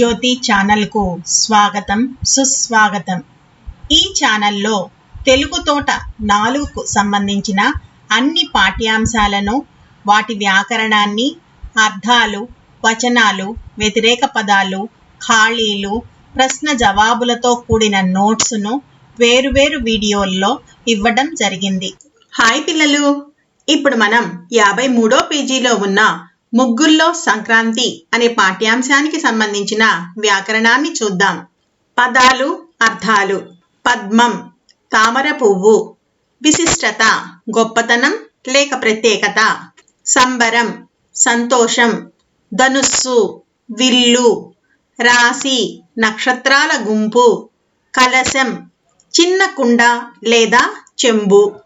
జ్యోతి ఛానల్కు స్వాగతం సుస్వాగతం. ఈ ఛానల్లో తెలుగు తోట నాలుగుకు సంబంధించిన అన్ని పాఠ్యాంశాలను వాటి వ్యాకరణాన్ని అర్థాలు వచనాలు వ్యతిరేక పదాలు ఖాళీలు ప్రశ్న జవాబులతో కూడిన నోట్స్ను వేరువేరు వీడియోల్లో ఇవ్వడం జరిగింది. హాయ్ పిల్లలు! ఇప్పుడు మనం యాభై మూడో పేజీలో ఉన్న ముగ్గుల్లో సంక్రాంతి అనే పాఠ్యాంశానికి సంబంధించిన వ్యాకరణాన్ని చూద్దాం. పదాలు అర్థాలు. పద్మం తామర పువ్వు. విశిష్టత గొప్పతనం లేక ప్రత్యేకత. సంబరం సంతోషం. ధనుస్సు విల్లు. రాశి నక్షత్రాల గుంపు. కలశం చిన్న కుండ లేదా చెంబు.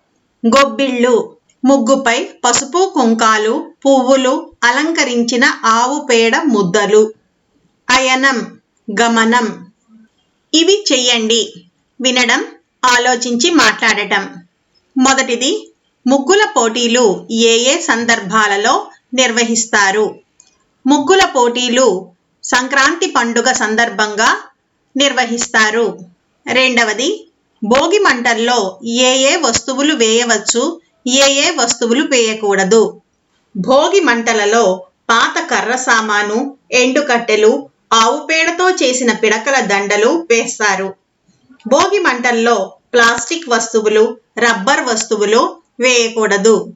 గొబ్బిళ్ళు ముగ్గుపై పసుపు కుంకాలు పువ్వులు అలంకరించిన ఆవు పేడ ముద్దలు. అయనం గమనం. ఇవి చెయ్యండి. వినడం ఆలోచించి మాట్లాడటం. మొదటిది ముగ్గుల పోటీలు ఏ ఏ సందర్భాలలో నిర్వహిస్తారు? ముగ్గుల పోటీలు సంక్రాంతి పండుగ సందర్భంగా నిర్వహిస్తారు. రెండవది భోగి మంటల్లో ఏ ఏ వస్తువులు వేయవచ్చు? ఏ ఏ వస్తువులు వేయకూడదు? భోగి మంటలలో పాత కర్ర సామాను ఎండుకట్టెలు ఆవు పేడతో చేసిన పిడకల దండలు వేస్తారు. భోగి మంటల్లో ప్లాస్టిక్ వస్తువులు రబ్బర్ వస్తువులు వేయకూడదు.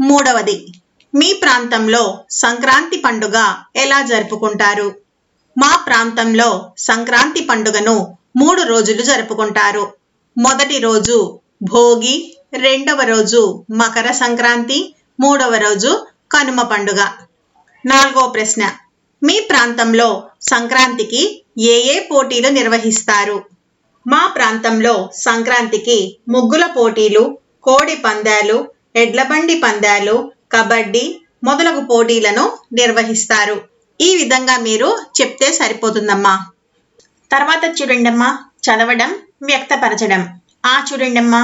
మూడవది మీ ప్రాంతంలో సంక్రాంతి పండుగ ఎలా జరుపుకుంటారు? మా ప్రాంతంలో సంక్రాంతి పండుగను మూడు రోజులు జరుపుకుంటారు. మొదటి రోజు భోగి రెండవ రోజు మకర సంక్రాంతి మూడవ రోజు కనుమ పండుగ. నాలుగో ప్రశ్న. మీ ప్రాంతంలో సంక్రాంతికి ఏ ఏ పోటీలు నిర్వహిస్తారు? మా ప్రాంతంలో సంక్రాంతికి ముగ్గుల పోటీలు కోడి పందాలు ఎడ్లబండి పందాలు కబడ్డీ మొదలగు పోటీలను నిర్వహిస్తారు. ఈ విధంగా మీరు చెప్తే సరిపోతుందమ్మా. తర్వాత చూడండమ్మా చదవడం వ్యక్తపరచడం. ఆ చూడండమ్మా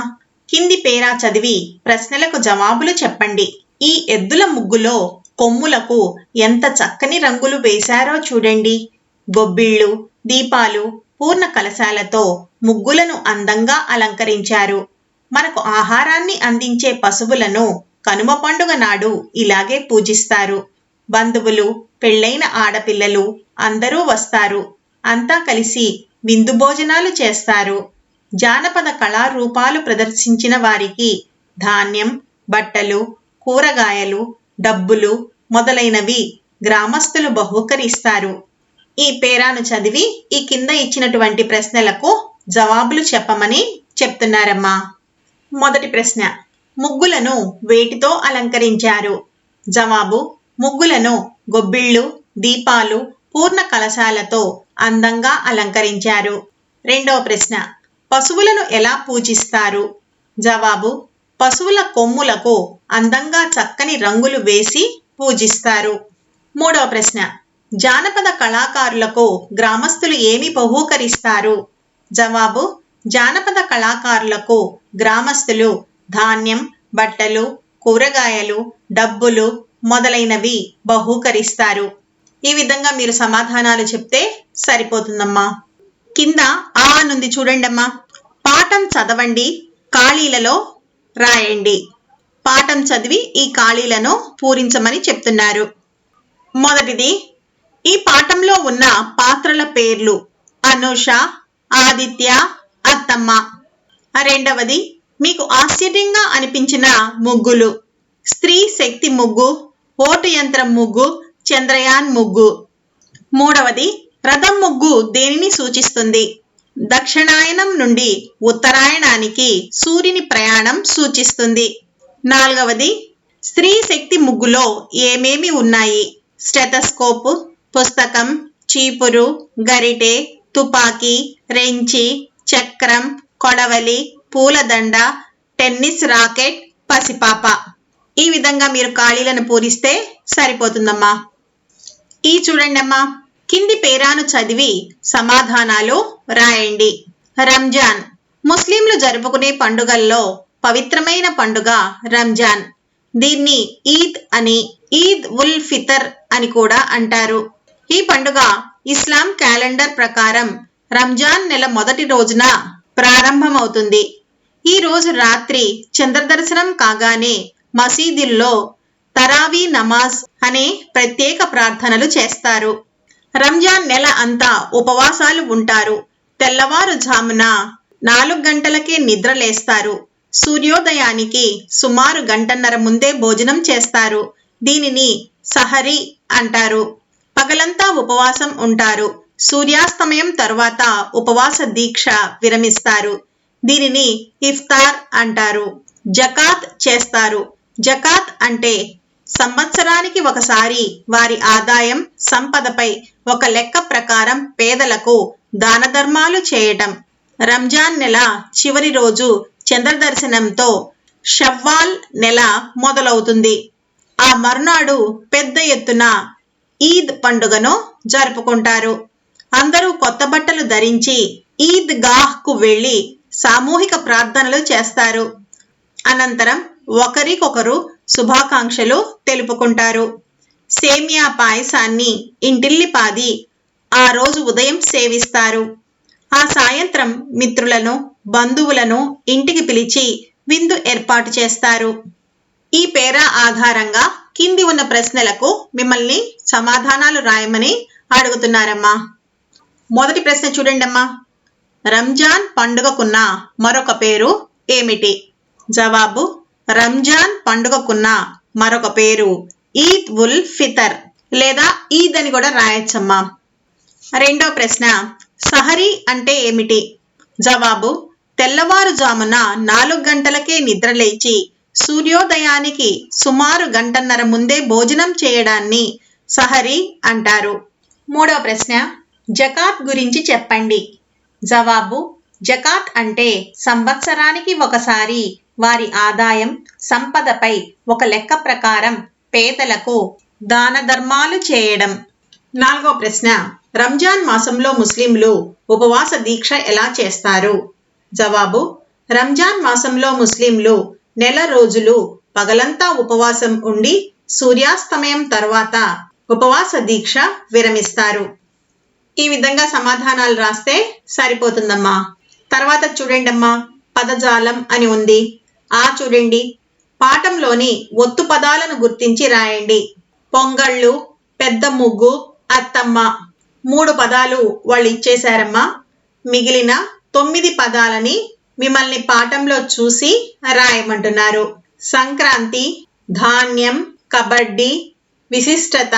కింది పేరా చదివి ప్రశ్నలకు జవాబులు చెప్పండి. ఈ ఎద్దుల ముగ్గులో కొమ్ములకు ఎంత చక్కని రంగులు వేశారో చూడండి. గొబ్బిళ్ళు దీపాలు పూర్ణ కలశాలతో ముగ్గులను అందంగా అలంకరించారు. మనకు ఆహారాన్ని అందించే పశువులను కనుమ పండుగ నాడు ఇలాగే పూజిస్తారు. బంధువులు పెళ్ళైన ఆడపిల్లలు అందరూ వస్తారు. అంతా కలిసి విందు భోజనాలు చేస్తారు. జానపద కళారూపాలు ప్రదర్శించిన వారికి ధాన్యం బట్టలు కూరగాయలు డబ్బులు మొదలైనవి గ్రామస్తులు బహూకరిస్తారు. ఈ పేరాను చదివి ఈ కింద ఇచ్చినటువంటి ప్రశ్నలకు జవాబులు చెప్పమని చెప్తున్నారమ్మా. మొదటి ప్రశ్న. ముగ్గులను వేటితో అలంకరించారు? జవాబు ముగ్గులను గొబ్బిళ్ళు దీపాలు పూర్ణ కలశాలతో అందంగా అలంకరించారు. రెండవ ప్రశ్న. పశువులను ఎలా పూజిస్తారు? జవాబు పశువుల కొమ్ములకు అందంగా చక్కని రంగులు వేసి పూజిస్తారు. మూడవ ప్రశ్న జానపద కళాకారులకు గ్రామస్తులు ఏమి బహూకరిస్తారు? జవాబు జానపద కళాకారులకు గ్రామస్తులు ధాన్యం బట్టలు కూరగాయలు డబ్బులు మొదలైనవి బహూకరిస్తారు. ఈ విధంగా మీరు సమాధానాలు చెప్తే సరిపోతుందమ్మా. కింద ఆ నుంది చూడండమ్మా. పాఠం చదవండి ఖాళీలలో రాయండి. పాఠం చదివి ఈ ఖాళీలను పూరించమని చెప్తున్నారు. మొదటిది ఈ పాఠంలో ఉన్న పాత్రల పేర్లు అనూష ఆదిత్య అత్తమ్మ. రెండవది మీకు ఆశ్చర్యంగా అనిపించిన ముగ్గులు. స్త్రీ శక్తి ముగ్గు ఓటు యంత్రం ముగ్గు చంద్రయాన్ ముగ్గు. మూడవది రథం ముగ్గు దేనిని సూచిస్తుంది? దక్షిణాయనం నుండి ఉత్తరాయణానికి సూర్యుని ప్రయాణం సూచిస్తుంది. నాలుగవది స్త్రీ శక్తి ముగ్గులో ఏమేమి ఉన్నాయి? స్టెటస్కోప్ పుస్తకం చీపురు గరిటె తుపాకీ రెంచి చక్రం కొడవలి పూలదండ టెన్నిస్ రాకెట్ పసిపాప. ఈ విధంగా మీరు ఖాళీలను పూరిస్తే సరిపోతుందమ్మా. ఈ చూడండమ్మా కింది పేరాను చదివి సమాధానాలు రాయండి. రంజాన్. ముస్లింలు జరుపుకునే పండుగల్లో పవిత్రమైన పండుగ రంజాన్. దీన్ని ఈద్ అని ఈద్ ఉల్ ఫితర్ అని కూడా అంటారు. ఈ పండుగ ఇస్లాం క్యాలెండర్ ప్రకారం రంజాన్ నెల మొదటి రోజున ప్రారంభమవుతుంది. ఈ రోజు రాత్రి చంద్రదర్శనం కాగానే మసీదుల్లో తరావీ నమాజ్ అనే ప్రత్యేక ప్రార్థనలు చేస్తారు. రంజాన్ నెల అంతా ఉపవాసాలు ఉంటారు. తెల్లవారుజామున నాలుగు గంటలకే నిద్రలేస్తారు సూర్యోదయానికి సుమారు గంటన్నర ముందే భోజనం చేస్తారు. దీనిని సహరి అంటారు. పగలంతా ఉపవాసం ఉంటారు. సూర్యాస్తమయం తర్వాత ఉపవాస దీక్ష విరమిస్తారు. దీనిని ఇఫ్తార్ అంటారు. జకాత్ చేస్తారు. జకాత్ అంటే సంవత్సరానికి ఒకసారి వారి ఆదాయం సంపదపై ఒక లెక్క ప్రకారం పేదలకు దాన ధర్మాలు చేయటం. రంజాన్ నెల చివరి రోజు చంద్రదర్శనంతో షవ్వాల్ నెల మొదలవుతుంది. ఆ మరునాడు పెద్ద ఎత్తున ఈద్ పండుగను జరుపుకుంటారు. అందరూ కొత్త బట్టలు ధరించి ఈద్ గాహ్కు వెళ్ళి సామూహిక ప్రార్థనలు చేస్తారు. అనంతరం ఒకరికొకరు శుభాకాంక్షలు తెలుపుకుంటారు. సేమియా పాయసాన్ని ఇంటిల్లిపాది ఆ రోజు ఉదయం సేవిస్తారు. ఆ సాయంత్రం మిత్రులను బంధువులను ఇంటికి పిలిచి విందు ఏర్పాటు చేస్తారు. ఈ పేరా ఆధారంగా కింది ఉన్న ప్రశ్నలకు మిమ్మల్ని సమాధానాలు రాయమని అడుగుతున్నారమ్మా. మొదటి ప్రశ్న చూడండమ్మా. రంజాన్ పండుగకున్న మరొక పేరు ఏమిటి? జవాబు రంజాన్ పండుగకున్న మరొక పేరు ఈద్ ఉల్ ఫితర్ లేదా ఈద్ అని కూడా రాయొచ్చమ్మా. రెండో ప్రశ్న సహరీ అంటే ఏమిటి? జవాబు తెల్లవారుజామున నాలుగు గంటలకే నిద్రలేచి సూర్యోదయానికి సుమారు గంటన్నర ముందే భోజనం చేయడాన్ని సహరీ అంటారు. మూడో ప్రశ్న జకాత్ గురించి చెప్పండి. జవాబు జకాత్ అంటే సంవత్సరానికి ఒకసారి వారి ఆదాయం సంపదపై ఒక లెక్క ప్రకారం పేదలకు దాన ధర్మాలు చేయడం. నాలుగో ప్రశ్న రంజాన్ మాసంలో ముస్లింలు ఉపవాస దీక్ష ఎలా చేస్తారు? జవాబు రంజాన్ మాసంలో ముస్లింలు నెల రోజులు పగలంతా ఉపవాసం ఉండి సూర్యాస్తమయం తర్వాత ఉపవాస దీక్ష విరమిస్తారు. ఈ విధంగా సమాధానాలు రాస్తే సరిపోతుందమ్మా. తర్వాత చూడండమ్మా పదజాలం అని ఉంది. ఆ చూడండి. పాఠంలోని ఒత్తు పదాలను గుర్తించి రాయండి. పొంగళ్ళు పెద్ద ముగ్గు అత్తమ్మ. మూడు పదాలు వాళ్ళు ఇచ్చేశారమ్మా. మిగిలిన తొమ్మిది పదాలని మిమ్మల్ని పాఠంలో చూసి రాయమంటున్నారు. సంక్రాంతి ధాన్యం కబడ్డీ విశిష్టత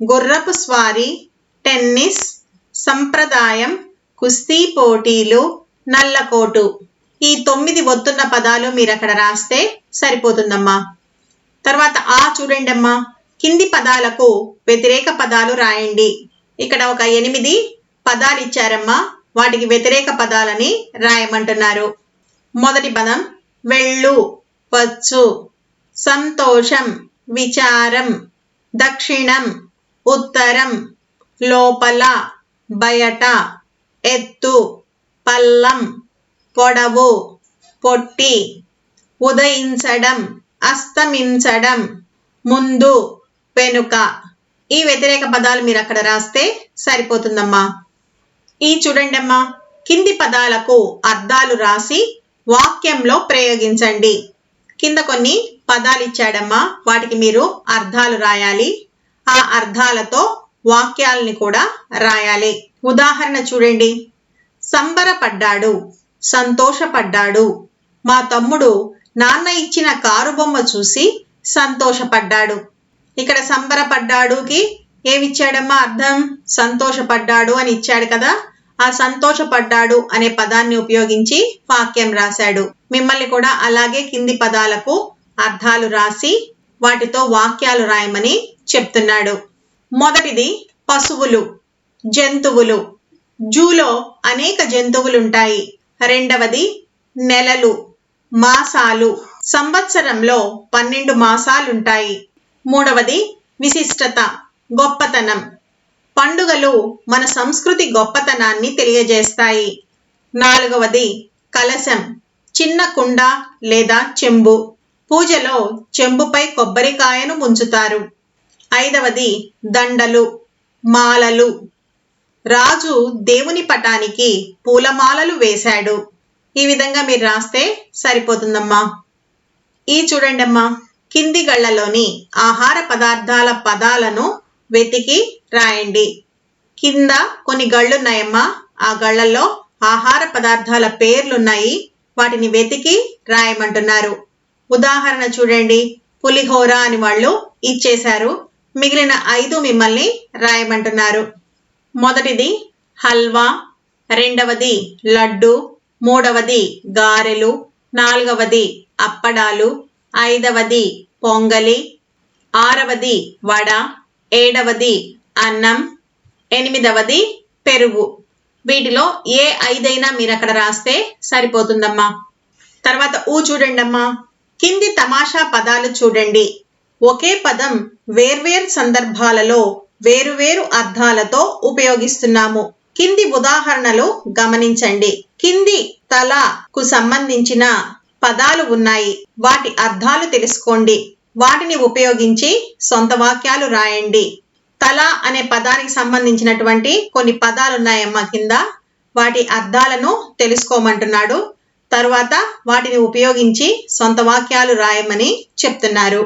గుర్రపు స్వారీ టెన్నిస్ సంప్రదాయం కుస్తీ పోటీలు నల్లకోటు. ఈ తొమ్మిది ఒత్తున్న పదాలు మీరు అక్కడ రాస్తే సరిపోతుందమ్మా. తర్వాత ఆ చూడండి అమ్మా కింది పదాలకు వ్యతిరేక పదాలు రాయండి. ఇక్కడ ఒక ఎనిమిది పదాలు ఇచ్చారమ్మా. వాటికి వ్యతిరేక పదాలని రాయమంటున్నారు. మొదటి పదం వెళ్ళు వచ్చు సంతోషం విచారం దక్షిణం ఉత్తరం లోపల బయట ఎత్తు పల్లం పొడవు పొట్టి ఉదయించడం అస్తమించడం ముందు వెనుక. ఈ వ్యతిరేక పదాలు మీరు అక్కడ రాస్తే సరిపోతుందమ్మా. ఈ చూడండమ్మా కింది పదాలకు అర్థాలు రాసి వాక్యంలో ప్రయోగించండి. కింద కొన్ని పదాలు ఇచ్చాడమ్మా వాటికి మీరు అర్థాలు రాయాలి. ఆ అర్థాలతో వాక్యాలని కూడా రాయాలి. ఉదాహరణ చూడండి. సంబరపడ్డాడు సంతోషపడ్డాడు. మా తమ్ముడు నాన్న ఇచ్చిన కారు బొమ్మ చూసి సంతోషపడ్డాడు. ఇక్కడ సంబరపడ్డాడుకి ఏమిచ్చాడమ్మా అర్థం? సంతోషపడ్డాడు అని ఇచ్చాడు కదా? ఆ సంతోషపడ్డాడు అనే పదాన్ని ఉపయోగించి వాక్యం రాశాడు. మిమ్మల్ని కూడా అలాగే కింది పదాలకు అర్థాలు రాసి వాటితో వాక్యాలు రాయమని చెప్తున్నాడు. మొదటిది పశువులు జంతువులు. జూలో అనేక జంతువులుంటాయి. రెండవది నెలలు మాసాలు. సంవత్సరంలో పన్నెండు మాసాలుంటాయి. మూడవది విశిష్టత గొప్పతనం. పండుగలు మన సంస్కృతి గొప్పతనాన్ని తెలియజేస్తాయి. నాలుగవది కలశం చిన్న కుండ లేదా చెంబు. పూజలో చెంబుపై కొబ్బరికాయను ఉంచుతారు ఐదవది దండలు మాలలు. రాజు దేవుని పటానికి పూలమాలలు వేశాడు. ఈ విధంగా మీరు రాస్తే సరిపోతుందమ్మా. ఈ చూడండమ్మా కింది గళ్ళలోని ఆహార పదార్థాల పదాలను వెతికి రాయండి. కింద కొన్ని గళ్ళున్నాయమ్మా ఆ గళ్ళల్లో ఆహార పదార్థాల పేర్లున్నాయి వాటిని వెతికి రాయమంటున్నారు. ఉదాహరణ చూడండి పులిహోర అని వాళ్ళు ఇచ్చేశారు మిగిలిన ఐదు మిమ్మల్ని రాయమంటున్నారు. మొదటిది హల్వా రెండవది లడ్డు మూడవది గారెలు నాలుగవది అప్పడాలు ఐదవది పొంగలి ఆరవది వడ ఏడవది అన్నం ఎనిమిదవది పెరుగు. వీటిలో ఏ ఐదైనా మీరు అక్కడ రాస్తే సరిపోతుందమ్మా. తర్వాత ఊ చూడండి అమ్మా కింది తమాషా పదాలు చూడండి. ఒకే పదం వేర్వేరు సందర్భాలలో వేరువేరు అర్థాలతో ఉపయోగిస్తున్నాము. కింది ఉదాహరణలు గమనించండి. కింది తలకు సంబంధించిన పదాలు ఉన్నాయి. వాటి అర్థాలు తెలుసుకోండి. వాటిని ఉపయోగించి సొంత వాక్యాలు రాయండి. తల అనే పదానికి సంబంధించినటువంటి కొన్ని పదాలు ఉన్నాయమ్మా కింద. వాటి అర్థాలను తెలుసుకోమంటున్నాడు. తరువాత వాటిని ఉపయోగించి సొంత వాక్యాలు రాయమని చెప్తున్నారు.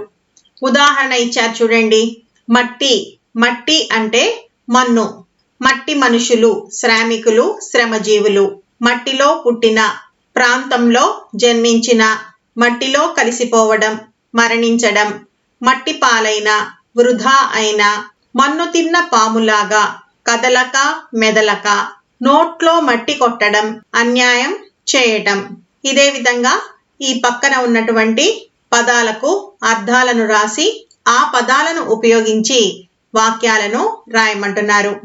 ఉదాహరణ ఇచ్చారు చూడండి. మట్టి మట్టి అంటే మన్ను. మట్టి మనుషులు శ్రామికులు శ్రమజీవులు. మట్టిలో పుట్టిన ప్రాంతంలో జన్మించిన మట్టిలో కలిసిపోవడం మరణించడం. మట్టి పాలైన వృధా అయిన మన్ను తిన్న పాములాగా కదలక మెదలక నోట్లో మట్టి కొట్టడం అన్యాయం చేయటం. ఇదే విధంగా ఈ పక్కన ఉన్నటువంటి పదాలకు అర్థాలను రాసి ఆ పదాలను ఉపయోగించి వాక్యాలను రాయమంటున్నారు.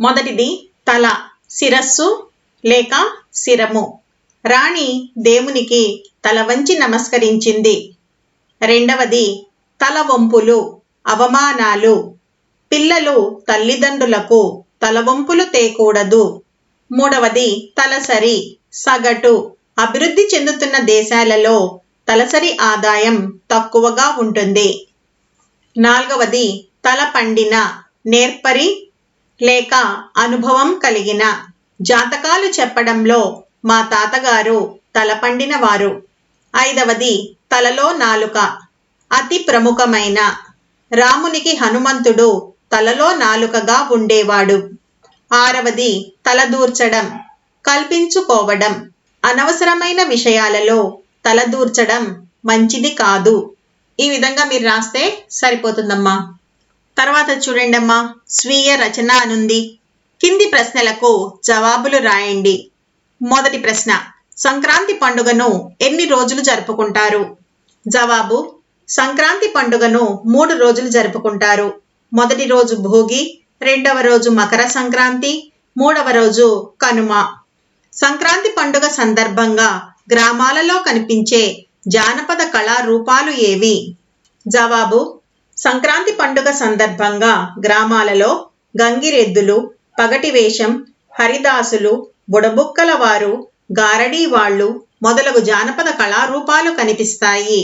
మొదటిది తల శిరస్సు లేక శిరము. రాణి దేవునికి తల వంచి నమస్కరించింది. రెండవది తల వంపులు అవమానాలు. పిల్లలు తల్లిదండ్రులకు తలవంపులు తేకూడదు. మూడవది తలసరి సగటు. అభివృద్ధి చెందుతున్న దేశాలలో తలసరి ఆదాయం తక్కువగా ఉంటుంది. నాలుగవది తల పండిన నేర్పరి లేక అనుభవం కలిగిన జాతకాలు చెప్పడంలో మా తాతగారు తలపండిన వారు ఐదవది తలలో నాలుక. అతి ప్రముఖమైన రామునికి హనుమంతుడు తలలో నాలుకగా ఉండేవాడు. ఆరవది తలదూర్చడం. కల్పించుకోవడం. అనవసరమైన విషయాలలో తలదూర్చడం మంచిది కాదు. ఈ విధంగా మీరు రాస్తే సరిపోతుందమ్మా. తర్వాత చూడండమ్మా స్వీయ రచన అనుంది. కింది ప్రశ్నలకు జవాబులు రాయండి. మొదటి ప్రశ్న సంక్రాంతి పండుగను ఎన్ని రోజులు జరుపుకుంటారు? జవాబు సంక్రాంతి పండుగను మూడు రోజులు జరుపుకుంటారు. మొదటి రోజు భోగి రెండవ రోజు మకర సంక్రాంతి మూడవ రోజు కనుమ. సంక్రాంతి పండుగ సందర్భంగా గ్రామాలలో కనిపించే జానపద కళారూపాలు ఏవి? జవాబు సంక్రాంతి పండుగ సందర్భంగా గ్రామాలలో గంగిరెద్దులు పగటి వేషం హరిదాసులు బుడబుక్కల వారు గారడీ వాళ్ళు మొదలగు జానపద కళారూపాలు కనిపిస్తాయి.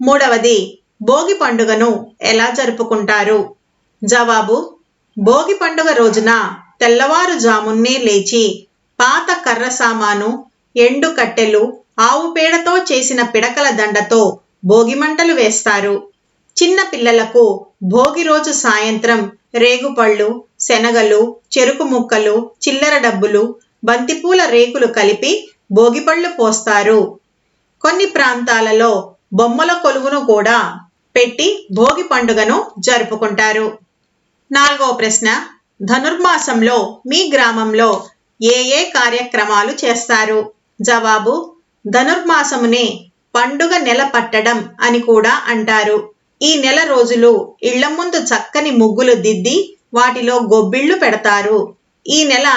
మూడవది భోగి పండుగను ఎలా జరుపుకుంటారు? జవాబు భోగి పండుగ రోజున తెల్లవారుజామున్నే లేచి పాత కర్ర సామాను ఎండు కట్టెలు ఆవు పేడతో చేసిన పిడకల దండతో భోగి మంటలు వేస్తారు. చిన్న పిల్లలకు భోగి రోజు సాయంత్రం రేగుపళ్ళు శనగలు చెరుకు ముక్కలు చిల్లర డబ్బులు బంతిపూల రేకులు కలిపి భోగిపళ్ళు పోస్తారు. కొన్ని ప్రాంతాలలో బొమ్మల కొలువును కూడా పెట్టి భోగి పండుగను జరుపుకుంటారు. నాలుగవ ప్రశ్న ధనుర్మాసంలో మీ గ్రామంలో ఏ ఏ కార్యక్రమాలు చేస్తారు? జవాబు ధనుర్మాసమునే పండుగ నెల పట్టడం అని కూడా అంటారు. ఈ నెల రోజులు ఇళ్ళ ముందు చక్కని ముగ్గులు దిద్ది వాటిలో గొబ్బిళ్ళు పెడతారు. ఈ నెల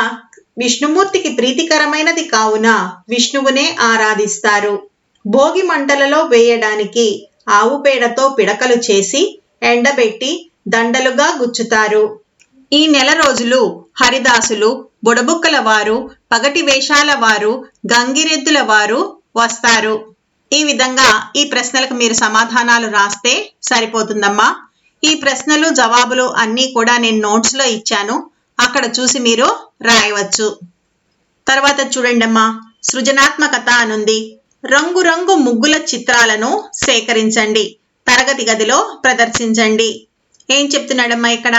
విష్ణుమూర్తికి ప్రీతికరమైనది కావున విష్ణువునే ఆరాధిస్తారు. భోగి మంటలలో వేయడానికి ఆవు పేడతో పిడకలు చేసి ఎండబెట్టి దండలుగా గుచ్చుతారు. ఈ నెల రోజులు హరిదాసులు బుడబుక్కల వారు పగటి వేషాల వారు గంగిరెద్దుల వారు వస్తారు. ఈ విధంగా ఈ ప్రశ్నలకు మీరు సమాధానాలు రాస్తే సరిపోతుందమ్మా. ఈ ప్రశ్నలు జవాబులు అన్నీ కూడా నేను నోట్స్లో ఇచ్చాను. అక్కడ చూసి మీరు రాయవచ్చు. తర్వాత చూడండమ్మా. సృజనాత్మకత అనుంది. రంగురంగు ముగ్గుల చిత్రాలను సేకరించండి. తరగతి గదిలో ప్రదర్శించండి. ఏం చెప్తున్నాడమ్మా ఇక్కడ?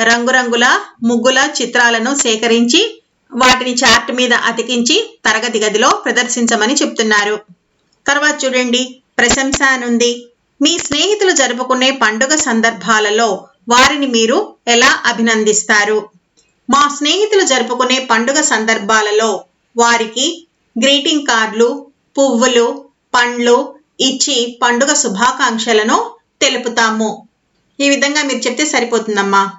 రంగురంగుల ముగ్గుల చిత్రాలను సేకరించి వాటిని చార్ట్ మీద అతికించి తరగతి గదిలో ప్రదర్శించమని చెప్తున్నారు. తర్వాత చూడండి ప్రశంస అనుంది. మీ స్నేహితులు జరుపుకునే పండుగ సందర్భాలలో వారిని మీరు ఎలా అభినందిస్తారు? మా స్నేహితులు జరుపుకునే పండుగ సందర్భాలలో వారికి గ్రీటింగ్ కార్డులు పువ్వులు పండ్లు ఇచ్చి పండుగ శుభాకాంక్షలను తెలుపుతాము. ఈ విధంగా మీరు చెప్తే సరిపోతుందమ్మా.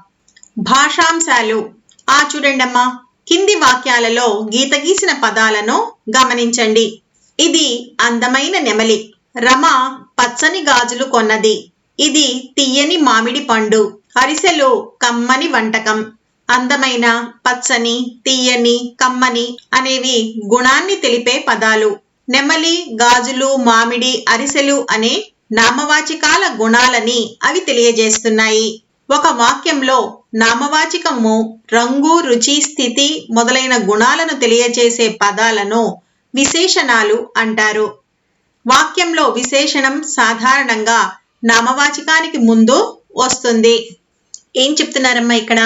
భాషాంశాలు. ఆ చూడండమ్మా కింది వాక్యాలలో గీత గీసిన పదాలను గమనించండి. ఇది అందమైన నెమలి. రమ పచ్చని గాజులు కొన్నది. ఇది తీయని మామిడి పండు. అరిసెలు కమ్మని వంటకం. అందమైన పచ్చని తీయని కమ్మని అనేవి గుణాన్ని తెలిపే పదాలు. నెమలి గాజులు మామిడి అరిసెలు అనే నామవాచికాల గుణాలని అవి తెలియజేస్తున్నాయి. ఒక వాక్యంలో నామవాచికము రంగు రుచి స్థితి మొదలైన గుణాలను తెలియజేసే పదాలను విశేషణాలు అంటారు. వాక్యంలో విశేషణం సాధారణంగా నామవాచకానికి ముందు వస్తుంది. ఏం చెప్తున్నారమ్మా ఇక్కడ?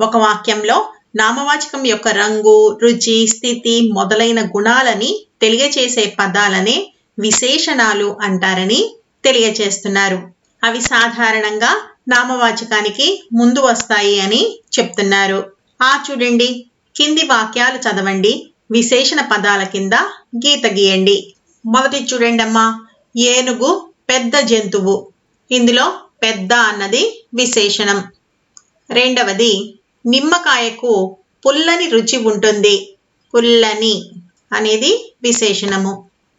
ఒక వాక్యంలో నామవాచకం యొక్క రంగు రుచి స్థితి మొదలైన గుణాలని తెలియచేసే పదాలనే విశేషణాలు అంటారని తెలియచేస్తున్నారు. అవి సాధారణంగా నామవాచకానికి ముందు వస్తాయి అని చెప్తున్నారు. ఆ చూడండి కింది వాక్యాలు చదవండి. విశేషణ పదాల కింద గీత గీయండి. మొదటి చూడండి అమ్మా ఏనుగు పెద్ద జంతువు. ఇందులో పెద్ద అన్నది విశేషణం. రెండవది నిమ్మకాయకు పుల్లని రుచి ఉంటుంది. పుల్లని అనేది విశేషణము.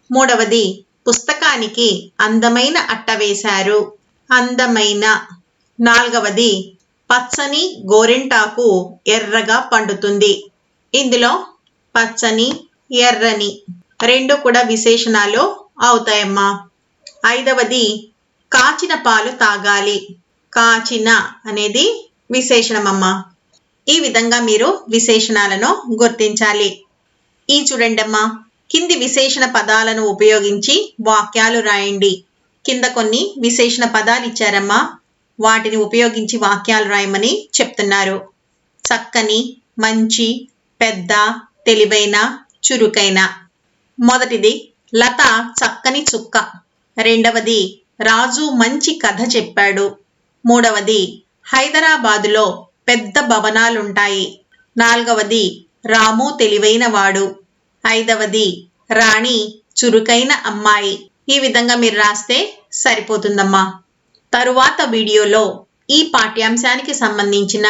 మూడవది పుస్తకానికి అందమైన అట్ట వేశారు. అందమైన. నాలుగవది పచ్చని గోరింటాకు ఎర్రగా పండుతుంది. ఇందులో పచ్చని ఎర్రని రెండు కూడా విశేషణాలు అవుతాయమ్మా. ఐదవది కాచిన పాలు తాగాలి. కాచిన అనేది విశేషణమమ్మా. ఈ విధంగా మీరు విశేషణాలను గుర్తించాలి. ఈ చూడండమ్మా కింది విశేషణ పదాలను ఉపయోగించి వాక్యాలు రాయండి. కింద కొన్ని విశేషణ పదాలు ఇచ్చారమ్మా. వాటిని ఉపయోగించి వాక్యాలు రాయమని చెప్తున్నారు. చక్కని మంచి పెద్ద తెలివైన చురుకైన. మొదటిది లత చక్కని చుక్క. రెండవది రాజు మంచి కథ చెప్పాడు. మూడవది హైదరాబాదులో పెద్ద భవనాలుంటాయి. నాలుగవది రాము తెలివైనవాడు. ఐదవది రాణి చురుకైన అమ్మాయి. ఈ విధంగా మీరు రాస్తే సరిపోతుందమ్మా. తరువాత వీడియోలో ఈ పాఠ్యాంశానికి సంబంధించిన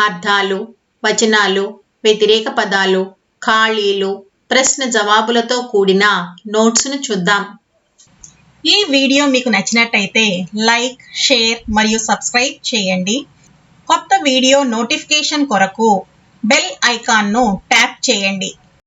అర్థాలు వచనాలు వ్యతిరేక పదాలు ఖాళీలు ప్రశ్న జవాబులతో కూడిన నోట్స్ను చూద్దాం. ఈ వీడియో మీకు నచ్చినట్టయితే లైక్ షేర్ మరియు సబ్స్క్రైబ్ చేయండి. కొత్త వీడియో నోటిఫికేషన్ కొరకు బెల్ ఐకాన్ను ట్యాప్ చేయండి.